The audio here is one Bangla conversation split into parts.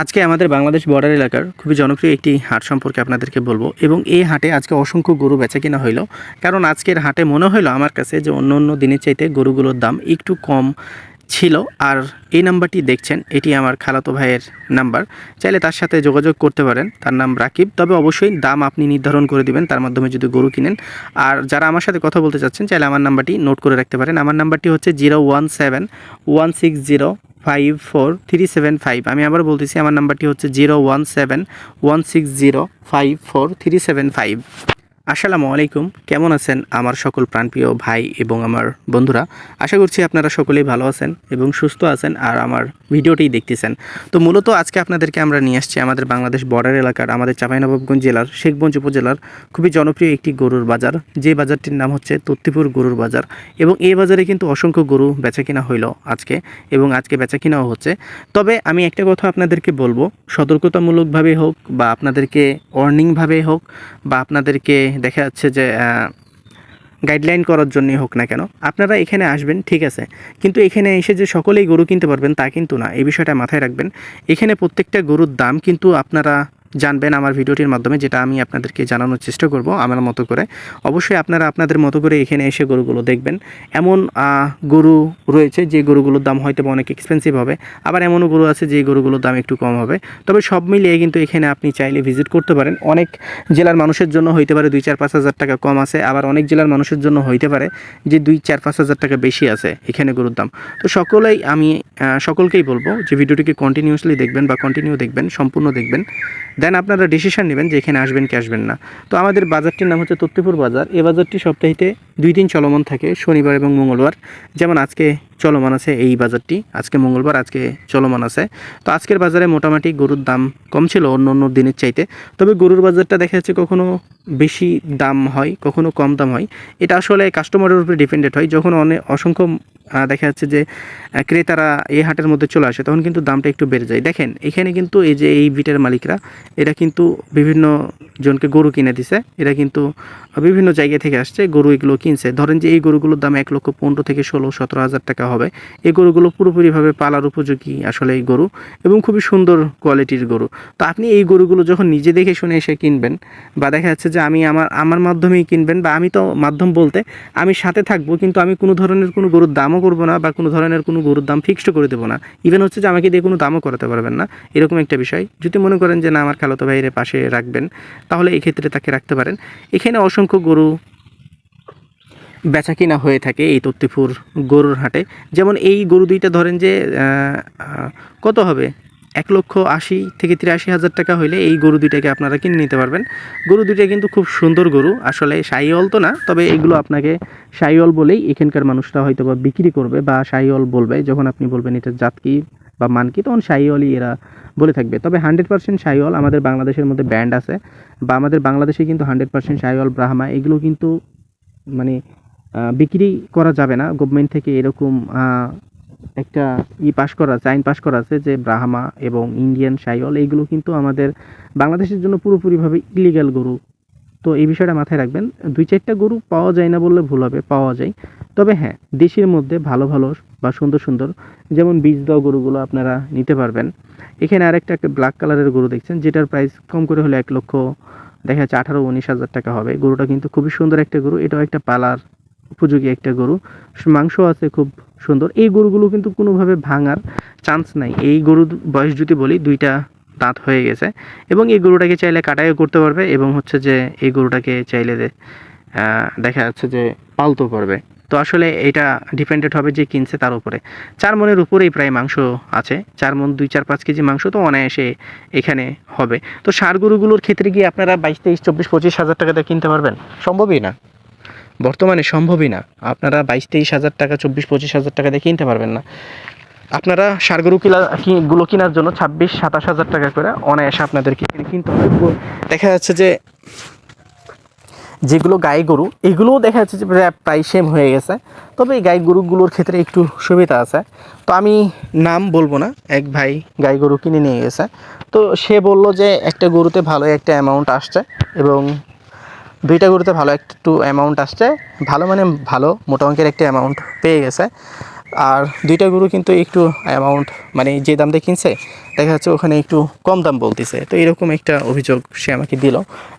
আজকে আমাদের বাংলাদেশ বর্ডার এলাকার খুবই জনপ্রিয় একটি হাট সম্পর্কে আপনাদেরকে বলব এবং এই হাটে আজকে অসংখ্য গরু বেচা কিনা হইল। কারণ আজকের হাটে মনে হইল আমার কাছে যে অন্য অন্য দিনের চাইতে গরুগুলোর দাম একটু কম। ছিল আর এই নাম্বারটি দেখছেন, এটি আমার খালাতো ভাইয়ের নাম্বার। চাইলে তার সাথে যোগাযোগ করতে পারেন, তার নাম রাকিব। তবে অবশ্যই দাম আপনি নির্ধারণ করে দিবেন, তার মাধ্যমে যদি গরু কিনেন। আর যারা আমার সাথে কথা বলতে চাচ্ছেন, চাইলে আমার নাম্বারটি নোট করে রাখতে পারেন। আমার নাম্বারটি হচ্ছে zero one seven one six zero five four three seven five. আমি আবার বলতেছি, আমার নাম্বারটি হচ্ছে zero one seven one six zero five four three seven five. আসসালামু আলাইকুম। কেমন আছেন আমার সকল প্রাণপ্রিয় ভাই এবং আমার বন্ধুরা? আশা করছি আপনারা সকলেই ভালো আছেন এবং সুস্থ আছেন আর আমার ভিডিওটি দেখতেছেন। তো মূলত আজকে আপনাদেরকে আমরা নিয়ে আসছি আমাদের বাংলাদেশ বর্ডার এলাকার আমাদের চাঁপাইনবাবগঞ্জ জেলার, শেখগঞ্জ উপজেলার খুবই জনপ্রিয় একটি গরুর বাজার। যে বাজারটির নাম হচ্ছে তত্তিপুর গরুর বাজার এবং এই বাজারে কিন্তু অসংখ্য গরু বেচা কিনা হইল আজকে এবং আজকে বেচা কিনাও হচ্ছে। তবে আমি একটা কথা আপনাদেরকে বলব সতর্কতামূলকভাবে হোক বা আপনাদেরকে ওয়ার্নিংভাবে হোক বা আপনাদেরকে দেখা যাচ্ছে যে গাইডলাইন করার জন্যই হোক না কেন, আপনারা এখানে আসবেন, ঠিক আছে। কিন্তু এখানে এসে যে সকলেই গরু কিনতে পারবেন তা কিন্তু না, এই বিষয়টা মাথায় রাখবেন। এখানে প্রত্যেকটা গরুর দাম কিন্তু আপনারা জানবেন আমার ভিডিওটির মাধ্যমে, যেটা আমি আপনাদেরকে জানানোর চেষ্টা করব আমার মতো করে। অবশ্যই আপনারা আপনাদের মতো করে এখানে এসে গরুগুলো দেখবেন। এমন গরু রয়েছে যে গরুগুলোর দাম হয়তো অনেক এক্সপেন্সিভ হবে, আবার এমনও গরু আছে যে গরুগুলোর দাম একটু কম হবে। তবে সব মিলিয়ে কিন্তু এখানে আপনি চাইলে ভিজিট করতে পারেন। অনেক জেলার মানুষের জন্য হইতে পারে দুই, চার, পাঁচ হাজার টাকা কম আছে, আবার অনেক জেলার মানুষের জন্য হইতে পারে যে দুই, চার, পাঁচ হাজার টাকা বেশি আছে এখানে গরুর দাম। তো সকলেই আমি সকলকেই বলব যে ভিডিওটিকে কন্টিনিউয়াসলি দেখবেন বা কন্টিনিউ দেখবেন, সম্পূর্ণ দেখবেন। দেন আপনারা ডিসিশন নেবেন যে এখানে আসবেন কি আসবেন না। তো আমাদের বাজারটির নাম হচ্ছে তত্ত্বপুর বাজার। এই বাজারটি সপ্তাহিতে দুই দিন চলমান থাকে, শনিবার এবং মঙ্গলবার। যেমন আজকে চলমান আছে এই বাজারটি, আজকে মঙ্গলবার, আজকে চলমান আছে। তো আজকের বাজারে মোটামুটি গরুর দাম কম ছিল অন্য অন্য দিনের চাইতে। তবে গরুর বাজারটা দেখা যাচ্ছে কখনো বেশি দাম হয়, কখনো কম দাম হয়। এটা আসলে কাস্টমারের উপরে ডিপেন্ডেড হয়। যখন অনেক অসংখ্য দেখা যাচ্ছে যে ক্রেতারা এই হাটের মধ্যে চলে আসে, তখন কিন্তু দামটা একটু বেড়ে যায়। দেখেন, এখানে কিন্তু এই যে এই বিটের মালিকরা, এরা কিন্তু বিভিন্ন জনকে গরু কিনে দিছে, এরা কিন্তু বিভিন্ন জায়গা থেকে আসছে, গরু এগুলো কিনছে। ধরেন যে এই গরুগুলোর দাম এক লক্ষ পনেরো থেকে ষোলো, সতেরো হাজার টাকা হবে। এই গরুগুলো পুরোপুরিভাবে পালার উপযোগী আসলে এই গরু এবং খুবই সুন্দর কোয়ালিটির গরু। তো আপনি এই গরুগুলো যখন নিজে দেখে শুনে এসে কিনবেন বা দেখা যাচ্ছে যে আমি আমার আমার মাধ্যমেই কিনবেন বা আমি তো মাধ্যম বলতে আমি সাথে থাকব, কিন্তু আমি কোনো ধরনের কোনো গরুর দামও করব না বা কোনো ধরনের কোনো গরুর দাম ফিক্সড করে দেবো না। ইভেন হচ্ছে যে আমাকে দিয়ে কোনো দামও করাতে পারবেন না। এরকম একটা বিষয়। যদি মনে করেন যে না, আমার খালাতো ভাইয়ের পাশে রাখবেন, তাহলে এক্ষেত্রে তাকে রাখতে পারেন। এখানে অসংখ্য গরু বেচা কিনা হয়ে থাকে এই তত্ত্বপুর গরুর হাটে। যেমন এই গরু দুইটা ধরেন যে কত হবে? এক লক্ষ আশি থেকে তিরাশি হাজার টাকা হইলে এই গরু দুইটাকে আপনারা কিনে নিতে পারবেন। গরু দুইটা কিন্তু খুব সুন্দর গরু, আসলে সাইওয়াল তো না, তবে এগুলো আপনাকে সাইওয়াল বলেই এখানকার মানুষরা হয়তো বা বিক্রি করবে বা সাইওয়াল বলবে, যখন আপনি বলবেন এটার জাত কি বা মান কি, তখন সাইওয়ালই এরা বলে থাকবে। তবে হান্ড্রেড পার্সেন্ট সাইওয়াল, আমাদের বাংলাদেশের মধ্যে ব্যান্ড আছে, বা আমাদের বাংলাদেশে কিন্তু হান্ড্রেড পার্সেন্ট সাইওয়াল ব্রাহ্মা, এগুলো কিন্তু মানে বিক্রি করা যাবে না। গভর্নমেন্ট থেকে এরকম একটা ই পাস করা আছে আইন পাস করা আছে যে ব্রাহ্মা এবং ইন্ডিয়ান সাইওয়াল এইগুলো কিন্তু আমাদের বাংলাদেশের জন্য পুরোপুরিভাবে ইলিগাল গরু। তো এই বিষয়টা মাথায় রাখবেন, দুই চারটা গরু পাওয়া যায় না বললে ভুল হবে, পাওয়া যায়। তবে হ্যাঁ দেশের মধ্যে ভালো ভালো বা সুন্দর সুন্দর যেমন বীজ দেওয়া গরুগুলো আপনারা নিতে পারবেন। এখানে আরেকটা একটা ব্ল্যাক কালারের গরু দেখছেন, যেটার প্রাইস কম করে হলে এক লক্ষ, দেখা যাচ্ছে আঠারো, উনিশ হাজার টাকা হবে। গরুটা কিন্তু খুবই সুন্দর একটা গরু, এটাও একটা পালার উপযোগী একটা গরু। মাংস আছে খুব সুন্দর। এই গরুগুলো কিন্তু কোনোভাবে ভাঙার চান্স নাই। এই গরুর বয়স যদি বলি, দুইটা দাঁত হয়ে গেছে এবং এই গরুটাকে চাইলে কাটাইও করতে পারবে এবং হচ্ছে যে এই গরুটাকে চাইলে দেখা যাচ্ছে যে পালতেও পারবে তো আসলে এটা ডিপেন্ডেড হবে যে কিনছে তার উপরে। চার মনের উপরেই প্রায় মাংস আছে। চার মন, দুই, চার, পাঁচ কেজি মাংস তো অনায়াসে এখানে হবে। তো সার গরুগুলোর ক্ষেত্রে গিয়ে আপনারা বাইশ, তেইশ, চব্বিশ, পঁচিশ হাজার টাকাতে কিনতে পারবেন? সম্ভবই না। বর্তমানে সম্ভবই না। আপনারা বাইশ, তেইশ হাজার টাকা, চব্বিশ, পঁচিশ হাজার টাকা দিয়ে কিনতে পারবেন না। আপনারা সারগরু কিলা গুলো কেনার জন্য ছাব্বিশ, সাতাশ হাজার টাকা করে অনায়াসে আপনাদেরকে কিনতে হবে। দেখা যাচ্ছে যে, যেগুলো গাই গরু, এগুলোও দেখা যাচ্ছে যে প্রায় সেম হয়ে গেছে। তবে এই গাই গরুগুলোর ক্ষেত্রে একটু সুবিধা আছে। তো আমি নাম বলব না, এক ভাই গাই গরু কিনে নিয়ে গেছে। তো সে বলল যে, একটা গরুতে ভালো একটা অ্যামাউন্ট আসছে এবং দুইটা গরুতে ভালো একটু অ্যামাউন্ট আসছে। ভালো মানে ভালো, মোটা অঙ্কের একটা অ্যামাউন্ট পেয়ে গেছে। আর দুইটা গরু কিন্তু একটু অ্যামাউন্ট মানে যে দাম দিয়ে কিনছে, দেখা যাচ্ছে ওখানে একটু কম দাম বলতেছে। তো এরকম একটা অভিযোগ সে আমাকে দিল।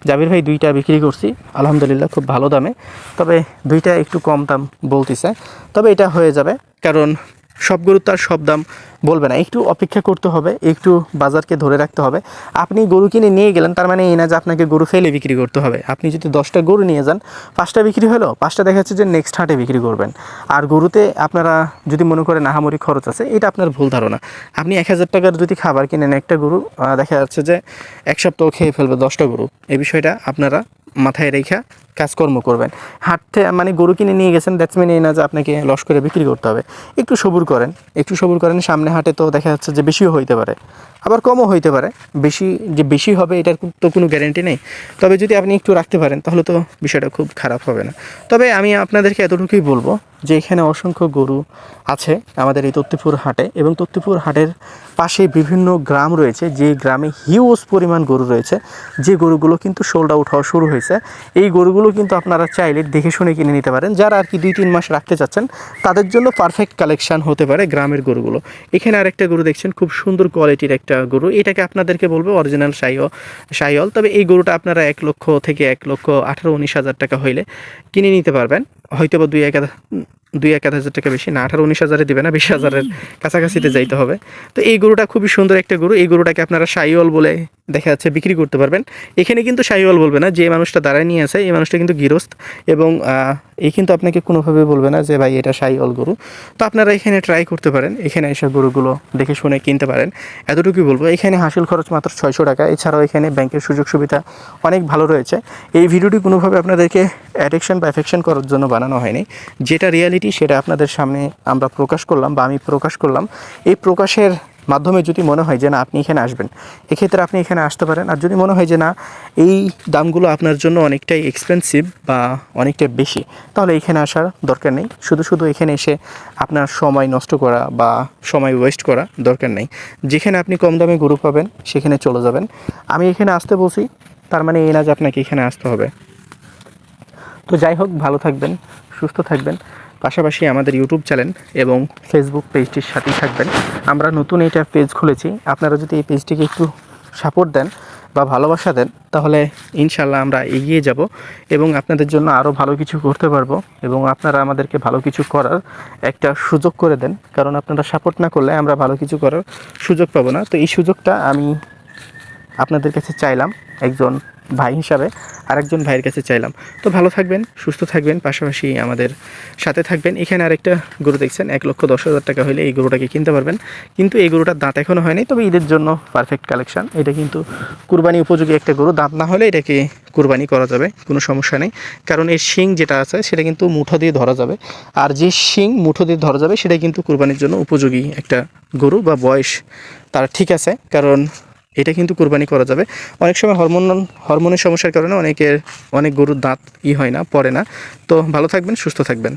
জাবির ভাই দুইটা বিক্রি করছি, আলহামদুলিল্লাহ খুব ভালো দামে। তবে দুইটা একটু কম দাম বলতেছে। তবে এটা হয়ে যাবে, কারণ সব গরুর তার সব দাম বলবে না। একটু অপেক্ষা করতে হবে, একটু বাজারকে ধরে রাখতে হবে। আপনি গরু কিনে নিয়ে গেলেন, তার মানে এই না যে আপনাকে গরু ফেলে বিক্রি করতে হবে। আপনি যদি দশটা গরু নিয়ে যান, পাঁচটা বিক্রি হলো, পাঁচটা দেখা যাচ্ছে যে নেক্সট হাটে বিক্রি করবেন। আর গরুতে আপনারা যদি মনে করেন আহামরি খরচ আছে, এটা আপনার ভুল ধারণা। আপনি এক হাজার টাকার যদি খাবার কিনেন, একটা গরু দেখা যাচ্ছে যে এক সপ্তাহ খেয়ে ফেলবে দশটা গরু। এই বিষয়টা আপনারা মাথায় রেখা কাজকর্ম করবেন। হাঁটতে মানে গরু কিনে নিয়ে গেছেন দ্যাটস মিন এই না যে আপনাকে লস করে বিক্রি করতে হবে। একটু সবুর করেন, একটু সবুর করেন, সামনে হাটে তো দেখা যাচ্ছে যে বেশিও হইতে পারে। আবার কমও হইতে পারে। বেশি, যে বেশি হবে, এটার তো কোনো গ্যারেন্টি নেই। তবে যদি আপনি একটু রাখতে পারেন, তাহলে তো বিষয়টা খুব খারাপ হবে না। তবে আমি আপনাদেরকে এতটুকুই বলব যে এখানে অসংখ্য গরু আছে আমাদের এই তত্ত্বপুর হাটে এবং তত্ত্বপুর হাটের পাশে বিভিন্ন গ্রাম রয়েছে, যে গ্রামে হিউজ পরিমাণ গরু রয়েছে। যে গরুগুলো কিন্তু সোল্ড আউট হওয়া শুরু হয়েছে। এই গরুগুলো কিন্তু আপনারা চাইলে দেখে শুনে কিনে নিতে পারেন। যারা আর কি দুই তিন মাস রাখতে চাচ্ছেন, তাদের জন্য পারফেক্ট কালেকশান হতে পারে গ্রামের গরুগুলো। এখানে আরেকটা গরু দেখছেন, খুব সুন্দর কোয়ালিটির একটা গরু। এটাকে আপনাদেরকে বলব অরিজিনাল সাইও সাইল তবে এই গরুটা আপনারা এক লক্ষ থেকে এক লক্ষ আঠারো, উনিশ হাজার টাকা হইলে কিনে নিতে পারবেন। হয়তো বা দুই এক দুই এক হাজার টাকা বেশি, না, আঠারো, উনিশ হাজারে দেবে না, বিশ হাজারের কাছাকাছিতে যাইতে হবে। তো এই গরুটা খুবই সুন্দর একটা গরু। এই গরুটাকে আপনারা সাইওয়াল বলে দেখা যাচ্ছে বিক্রি করতে পারবেন। এখানে কিন্তু সাইওয়াল বলবে না, যে মানুষটা দাঁড়ায় নিয়ে আছে, এই মানুষটা কিন্তু গৃহস্থ এবং এই কিন্তু আপনাকে কোনোভাবে বলবে না যে, ভাই, এটা সাইওয়াল গরু। তো আপনারা এখানে ট্রাই করতে পারেন। এখানে এসে গরুগুলো দেখে শুনে কিনতে পারেন। এতটুকুই বলব, এখানে হাসিল খরচ মাত্র ছয়শো টাকা। এছাড়াও এখানে ব্যাংকের সুযোগ সুবিধা অনেক ভালো রয়েছে। এই ভিডিওটি কোনোভাবে আপনাদেরকে অ্যাডিকশন বা এফেকশন করার জন্য বানানো হয়নি। যেটা রিয়ালিটি সেটা আপনাদের সামনে আমরা প্রকাশ করলাম বা আমি প্রকাশ করলাম, এই প্রকাশের মাধ্যমে যদি মনে হয় যে না, আপনি এখানে আসবেন, এক্ষেত্রে আপনি এখানে আসতে পারেন। আর যদি মনে হয় যে না, এই দামগুলো আপনার জন্য অনেকটাই এক্সপেন্সিভ বা অনেকটাই বেশি, তাহলে এখানে আসার দরকার নেই। শুধু শুধু এখানে এসে আপনার সময় নষ্ট করা বা সময় ওয়েস্ট করা দরকার নেই। যেখানে আপনি কম দামে গরু পাবেন, সেখানে চলে যাবেন। আমি এখানে আসতে বলছি, তার মানে এই না যে আপনাকে এখানে আসতে হবে। তো যাই হোক, ভালো থাকবেন, সুস্থ থাকবেন। পাশাপাশি আমাদের ইউটিউব চ্যানেল এবং ফেসবুক পেজটির সাথেই থাকবেন। আমরা নতুন এটা পেজ খুলেছি। আপনারা যদি এই পেজটিকে একটু সাপোর্ট দেন বা ভালোবাসা দেন, তাহলে ইনশাল্লাহ আমরা এগিয়ে যাব এবং আপনাদের জন্য আরও ভালো কিছু করতে পারব এবং আপনারা আমাদেরকে ভালো কিছু করার একটা সুযোগ করে দেন। কারণ আপনারা সাপোর্ট না করলে আমরা ভালো কিছু করার সুযোগ পাবো না। তো এই সুযোগটা আমি আপনাদের কাছে চাইলাম, একজন ভাই হিসাবে আরেকজন ভাইয়ের কাছে চাইলাম। তো ভালো থাকবেন, সুস্থ থাকবেন, পাশাপাশি আমাদের সাথে থাকবেন। এখানে আরেকটা গরু দেখছেন, এক লক্ষ দশ হাজার টাকা হলে এই গরুটাকে কিনতে পারবেন। কিন্তু এই গরুটার দাঁত এখনও হয়নি, তবে ঈদের জন্য পারফেক্ট কালেকশন এটা কিন্তু কুরবানি উপযোগী একটা গরু, দাঁত না হলে এটাকে কুরবানি করা যাবে, কোনো সমস্যা নেই। কারণ এর শিং যেটা আছে, সেটা কিন্তু মুঠো দিয়ে ধরা যাবে। আর যে শিং মুঠো দিয়ে ধরা যাবে, সেটা কিন্তু কুরবানির জন্য উপযোগী একটা গরু বা বয়স তার ঠিক আছে। কারণ এটা কিন্তু কোরবানি করা যাবে। অনেক সময় হরমোন, হরমোনের সমস্যার কারণে অনেকের, অনেক গরুর দাঁত ই হয় না, পড়ে না। তো ভালো থাকবেন, সুস্থ থাকবেন।